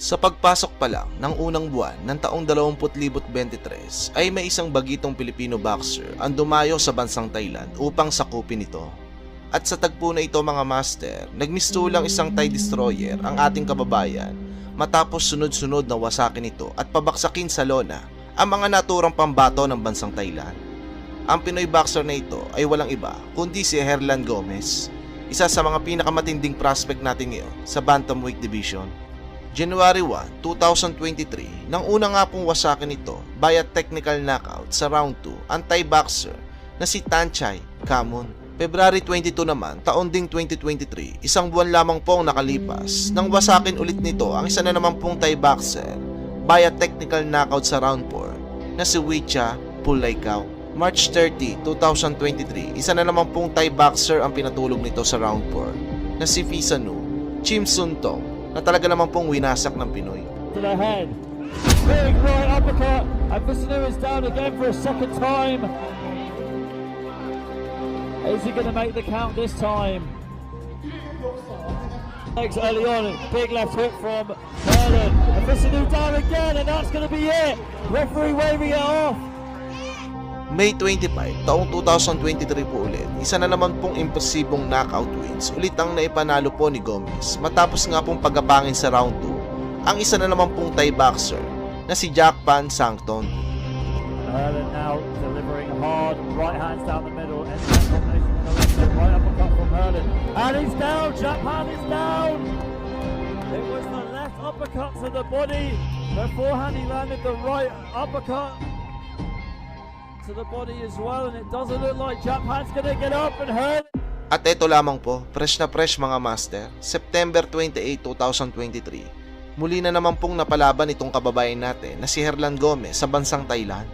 Sa pagpasok pa lang ng unang buwan ng taong 2023 ay may isang bagitong Pilipino boxer ang dumayo sa bansang Thailand upang sakupin ito. At sa tagpo na ito mga master, nagmistulang isang Thai destroyer ang ating kababayan matapos sunod-sunod na wasakin ito at pabaksakin sa lona ang mga naturang pambato ng bansang Thailand. Ang Pinoy boxer na ito ay walang iba kundi si Herlan Gomez, isa sa mga pinakamatinding prospect natin ngayon sa Bantamweight Division. January 1, 2023, nang una nga pong wasakin ito via technical knockout sa round 2 ang Thai boxer na si Tanchay Kamon. February 22 naman, taon ding 2023, isang buwan lamang pong nakalipas nang wasakin ulit nito ang isa na naman pong Thai boxer via technical knockout sa round 4 na si Wicha Pulaikaw. March 30, 2023, isa na naman pong Thai boxer ang pinatulog nito sa round 4 na si Fisanu Chim Suntong na talaga naman pong winasak ng Pinoy. to the head. Big right uppercut, and Visnu is down again for a second time. Is he going to make the count this time? Legs early on, big left hook from Merlin. And Visnu down again, and that's going to be it. Referee waving it off. May 25, taong 2023 po ulit, isa na naman pong imposibong knockout wins ulit ang naipanalo po ni Gomez matapos nga pong pagkapangin sa round 2 ang isa na naman pong Thai boxer na si Jack Pan Sangton. Merlin now delivering hard, right hands down the middle, and right uppercut from Merlin. And he's down, Japan is down! It was the left uppercut to the body. Beforehand he landed the right uppercut to the body as well, and it doesn't look like Japan's gonna get up and hurt. At eto lamang po, fresh na fresh mga master, September 28, 2023. Muli na naman pong napalaban itong kababayan natin na si Herlan Gomez sa bansang Thailand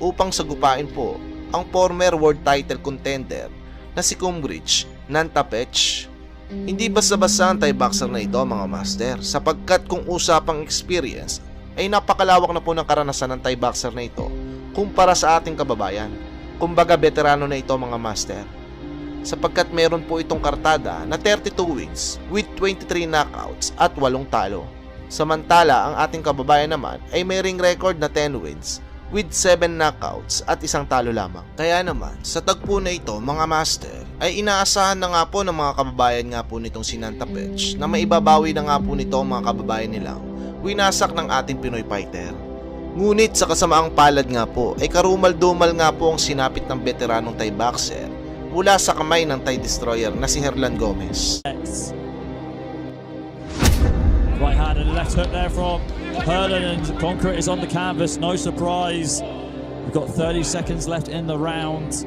upang sagupain po ang former world title contender na si Kumbridge Nantapech. Hindi basta-basta ang Thai boxer na ito mga master sapagkat kung usapang experience ay napakalawak na po ng karanasan ng Thai boxer na ito kumpara sa ating kababayan. Kumbaga veterano na ito mga master sapagkat meron po itong kartada na 32 wins with 23 knockouts at 8 talo. Samantala, ang ating kababayan naman ay may ring record na 10 wins with 7 knockouts at isang talo lamang. Kaya naman, sa tagpo na ito mga master, ay inaasahan na nga po ng mga kababayan nga po nitong si Pech na maibabawi na nga po nito ang mga kababayan nilang winasak ng ating Pinoy fighter. Ngunit sa kasamaang palad nga po ay karumal-dumal nga po ang sinapit ng veteranong Thai boxer mula sa kamay ng Thai destroyer na si Herlan Gomez. Right hand and left hook there from Herlin and Concrete is on the canvas. No surprise. We've got 30 seconds left in the round.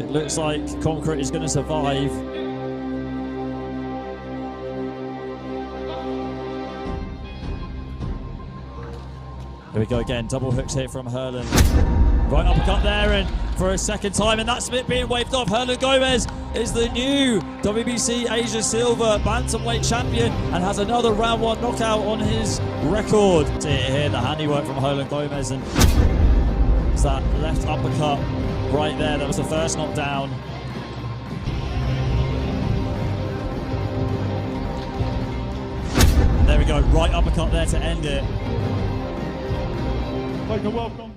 It looks like Concrete is going to survive. Here we go again. Double hooks here from Herlin. Right uppercut there and for a second time, and that's it being waved off. Herlin Gomez is the new WBC Asia Silver Bantamweight champion and has another round one knockout on his record. Here, the handiwork from Herlin Gomez, and it's that left uppercut right there. That was the first knockdown. There we go, right uppercut there to end it. Welcome.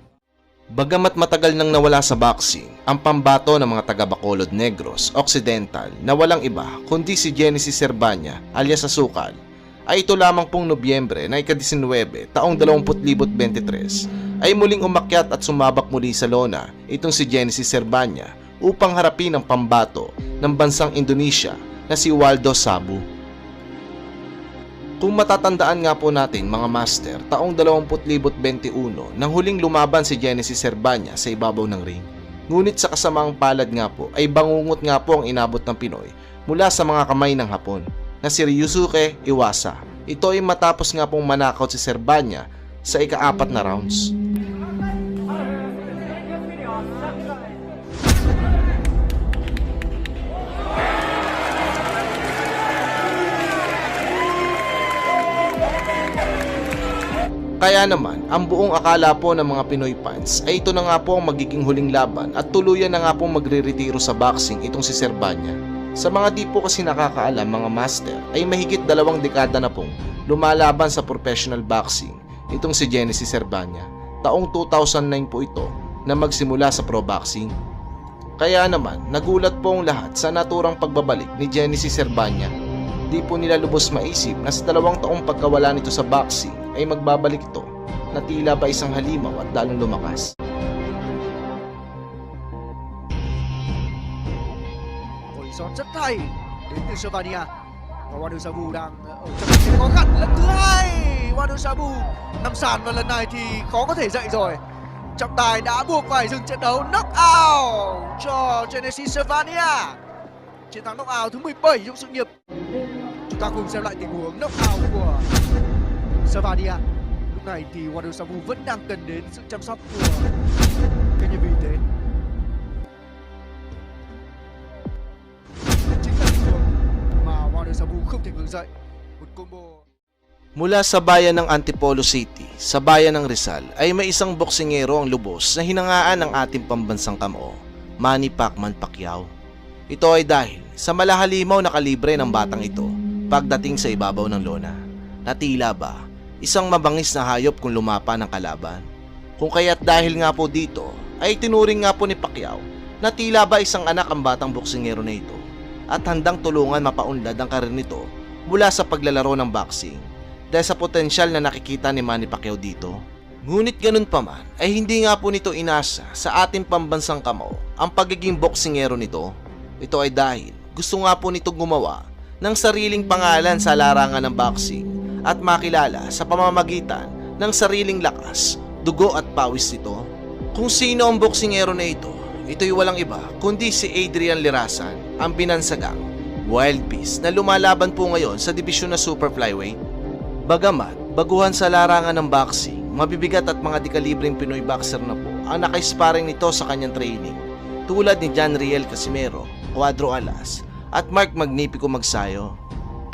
Bagamat matagal nang nawala sa boxing, ang pambato ng mga taga Bacolod Negros Occidental na walang iba kundi si Genesis Serbanya alias Asukal ay ito lamang pong Nobyembre na ika-19 taong 2023 ay muling umakyat at sumabak muli sa lona itong si Genesis Serbanya upang harapin ang pambato ng bansang Indonesia na si Waldo Sabu. Kung matatandaan nga po natin mga master, taong 2021 nang huling lumaban si Genesis Serbanya sa ibabaw ng ring. Ngunit sa kasamaang palad nga po ay bangungot nga po ang inabot ng Pinoy mula sa mga kamay ng Hapon na si Ryusuke Iwasa. Ito ay matapos nga pong manakaut si Serbanya sa ikaapat na rounds. Kaya naman, ang buong akala po ng mga Pinoy fans ay ito na nga po ang magiging huling laban at tuluyan na nga po magre-retiro sa boxing itong si Serbanya. Sa mga di po kasi nakakaalam mga master ay mahigit dalawang dekada na pong lumalaban sa professional boxing itong si Genesis Servania. Taong 2009 po ito na magsimula sa pro boxing. Kaya naman, nagulat po ang lahat sa naturang pagbabalik ni Genesis Servania. Di po nila lubos maisip na sa dalawang taong pagkawala nito sa boxing ay magbabalik ito na tila ba isang halimaw at lalong lumakas. Hồi son rất hay đến từ Slovenia và Wadu Sabu đang ở trong thế khó khăn lần thứ hai. Wadu Sabu nằm sàn và lần này thì khó có thể dậy rồi. Trọng tài đã buộc phải dừng trận đấu knock out cho Genesis Slovenia chiến thắng knock out thứ 17 trong sự nghiệp. Chúng ta cùng xem lại tình huống knock out của Slovenia lúc này thì Wanu Sabu vẫn đang cần đến sự chăm sóc của các nhân viên y tế chính là mà Sabu không thể ngừng dậy một combo Mula sa bayan ng Antipolo City, sa bayan ng Rizal, ay may isang boksingero ang lubos na hinangaan ng ating pambansang kamo, Manny Pacman Pacquiao. Ito ay dahil sa malahalimaw na kalibre ng batang ito pagdating sa ibabaw ng lona. Na tila ba, isang mabangis na hayop kung lumapa ng kalaban. Kung kaya't dahil nga po dito, ay tinuring nga po ni Pacquiao na tila ba isang anak ang batang boksingero na ito at handang tulungan mapaunlad ang karir nito mula sa paglalaro ng boxing dahil sa potensyal na nakikita ni Manny Pacquiao dito. Ngunit ganun pa man ay hindi nga po nito inasa sa ating pambansang kamao ang pagiging boksingero nito. Ito ay dahil gusto nga po nito gumawa ng sariling pangalan sa larangan ng boxing at makilala sa pamamagitan ng sariling lakas, dugo at pawis nito. Kung sino ang boksingero na ito, ito'y walang iba kundi si Adrian Lirasan, ang binansagang Wild Beast na lumalaban po ngayon sa dibisyon na Super Flyweight. Bagamat, baguhan sa larangan ng boxing, mabibigat at mga dekalibreng Pinoy boxer na po ang nakaisparing nito sa kanyang training tulad ni John Riel Casimero, Cuadro Alas at Mark Magnifico Magsayo.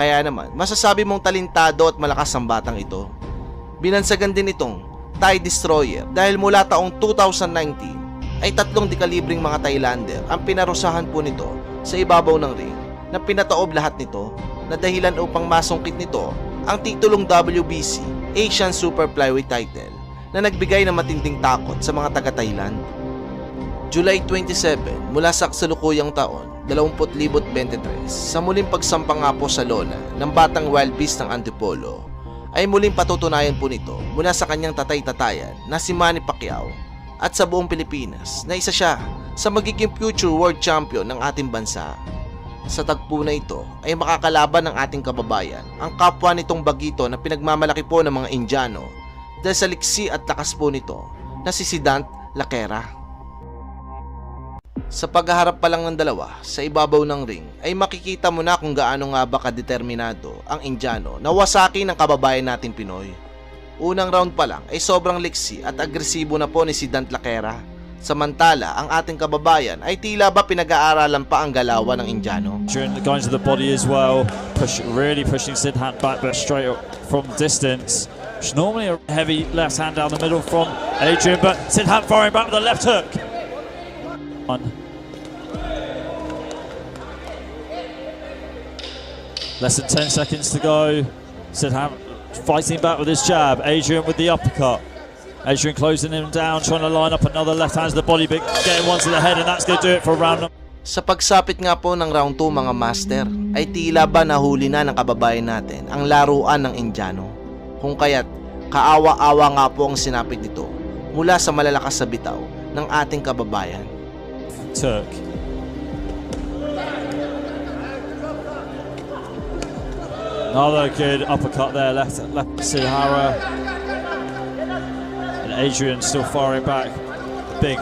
Kaya naman, masasabi mong talintado at malakas ang batang ito. Binansagan din itong Thai Destroyer dahil mula taong 2019 ay tatlong dekalibreng mga Thailander ang pinarusahan po nito sa ibabaw ng ring na pinataob lahat nito na dahilan upang masungkit nito ang titulong WBC Asian Super Flyweight title na nagbigay ng matinding takot sa mga taga-Thailand. July 27 mula sa kasalukuyang taon 2023 sa muling pagsampa nga po sa lona ng batang wild beast ng Antipolo ay muling patutunayan po nito mula sa kanyang tatay-tatayan na si Manny Pacquiao at sa buong Pilipinas na isa siya sa magiging future world champion ng ating bansa. Sa tagpo na ito ay makakalaban ng ating kababayan ang kapwa nitong bagito na pinagmamalaki po ng mga Indiano dahil sa liksi at lakas po nito na si Sidant Lakera. Sa paghaharap pa lang ng dalawa sa ibabaw ng ring ay makikita mo na kung gaano nga ba kadeterminado ang Indiano na wasaki ng kababayan nating Pinoy. Unang round pa lang ay sobrang liksi at agresibo na po ni Sidant Lakera. Samantala, ang ating kababayan ay tila ba pinag-aaralan pa ang galawan ng Indiano. Going to the body as well, push, really pushing Sidhant back, but straight up from distance. Is normally a heavy left hand down the middle from Adrian, but Sidhant firing back with a left hook. On. Less than 10 seconds to go. Sidhant fighting back with his jab. Adrian with the uppercut. Adrian closing him down, trying to line up another left hand to the body, but getting one to the head, and that's going to do it for round number. Sa pagsapit nga po ng round 2 mga master, ay tila ba nahuli na ng kababayan natin ang laruan ng Indiano. Kung kaya't kaawa-awa nga po ang sinapit nito mula sa malalakas sa bitaw ng ating kababayan. Turk. Another good uppercut there, left left Sihara. And Adrian still firing back. Big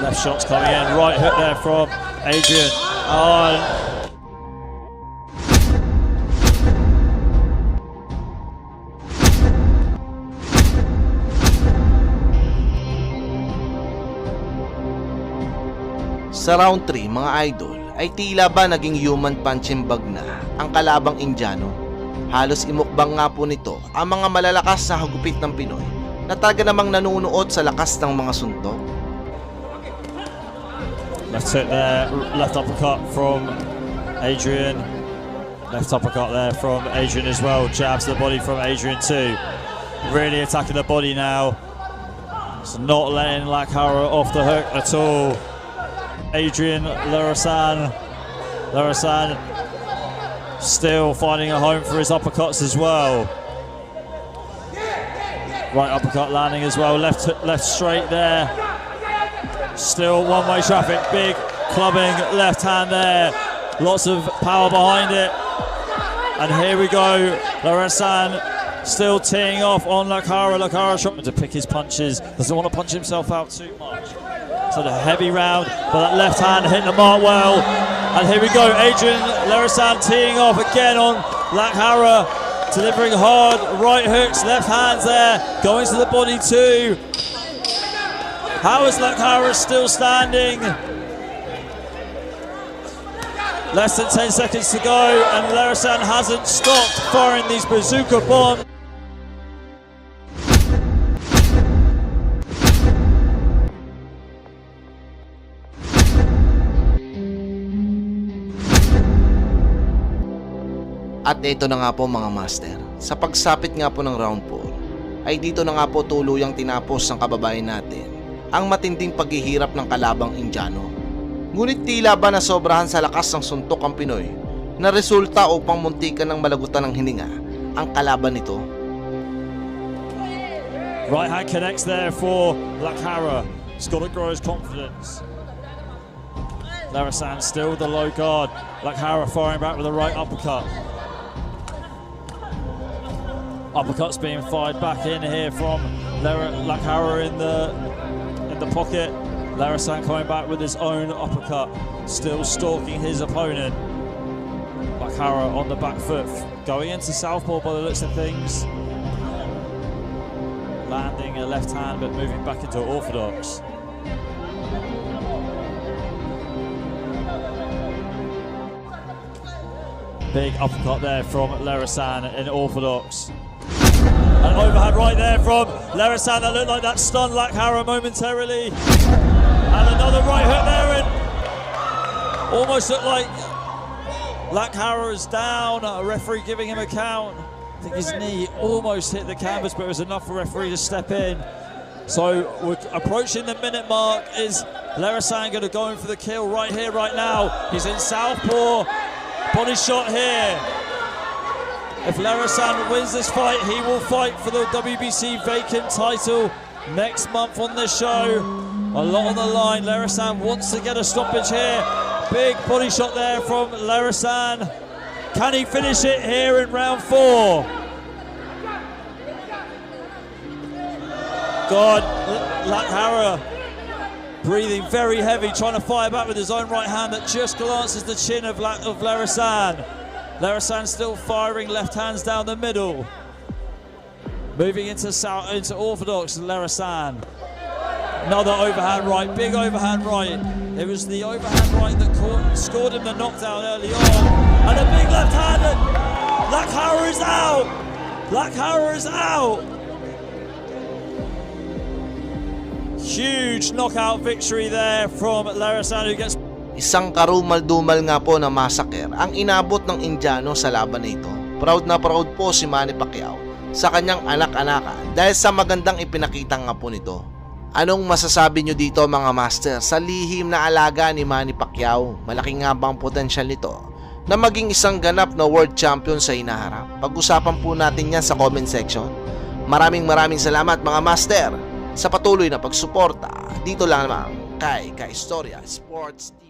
left shots coming in. Right hook there from Adrian. Oh, Sa round 3 mga idol ay tila ba naging human punching bag na ang kalabang Indiano. Halos imukbang nga po nito ang mga malalakas na hagupit ng Pinoy na talaga namang nanunuot sa lakas ng mga suntok. left hook there, left uppercut from Adrian. Left uppercut there from Adrian as well. Jabs the body from Adrian too. Really attacking the body now. It's not letting Lakhara off the hook at all. Adrian Larasan. Larasan still finding a home for his uppercuts as well. Right uppercut landing as well. Left left straight there. Still one-way traffic. Big clubbing left hand there. Lots of power behind it. And here we go. Larasan still teeing off on Lakara. Lakara trying to pick his punches. Doesn't want to punch himself out too much. So the heavy round, but that left hand hitting the mark well. And here we go. Adrian Larasan teeing off again on Lakhara. Delivering hard right hooks, left hands there. Going to the body too. How is Lakhara still standing? Less than 10 seconds to go, and Larasan hasn't stopped firing these bazooka bombs. At ito na nga po mga master, sa pagsapit nga po ng round 4, ay dito na nga po tuluyang tinapos ng kababayan natin ang matinding paghihirap ng kalabang Indiano. Ngunit tila ba na sobrahan sa lakas ng suntok ang Pinoy na resulta upang muntikan ng malagutan ng hininga ang kalaban nito Right hand connects there for Lakhara. He's got confidence. Larasan still with the low guard. Lakhara firing back with a right uppercut. Uppercuts being fired back in here from Lara- Lakhara in the in the pocket. Larasan coming back with his own uppercut, still stalking his opponent. Lakhara on the back foot, going into southpaw by the looks of things landing a left hand but moving back into orthodox. Big uppercut there from Larasan in orthodox. An overhand right there from Larasan that looked like that stunned Lakhara momentarily. And another right hook there and almost looked like Lakhara is down. A referee giving him a count. I think his knee almost hit the canvas, but it was enough for referee to step in. So we're approaching the minute mark. Is Larasan going to go in for the kill right here, right now? He's in southpaw. Body shot here. If Larasan wins this fight, he will fight for the WBC vacant title next month on this show. A lot on the line. Larasan wants to get a stoppage here. Big body shot there from Larasan. Can he finish it here in round four? God, Lakhara breathing very heavy, trying to fire back with his own right hand that just glances the chin of, La- of Larasan. Larasan still firing left hands down the middle. Moving into south, into orthodox, Larasan. Another overhand right, big overhand right. It was the overhand right that caught, scored him the knockdown early on. And a big left hand. and Lakhara is out. Lakhara is out. Huge knockout victory there from Larasan who gets Isang karumal-dumal nga po na massacre ang inabot ng Indiano sa laban na ito. Proud na proud po si Manny Pacquiao sa kanyang anak-anakan dahil sa magandang ipinakita nga po nito. Anong masasabi nyo dito mga master sa lihim na alaga ni Manny Pacquiao? Malaki nga bang potensyal nito na maging isang ganap na world champion sa inaharap? Pag-usapan po natin yan sa comment section. Maraming maraming salamat mga master sa patuloy na pagsuporta dito lang naman kay Ka Istorya Sports.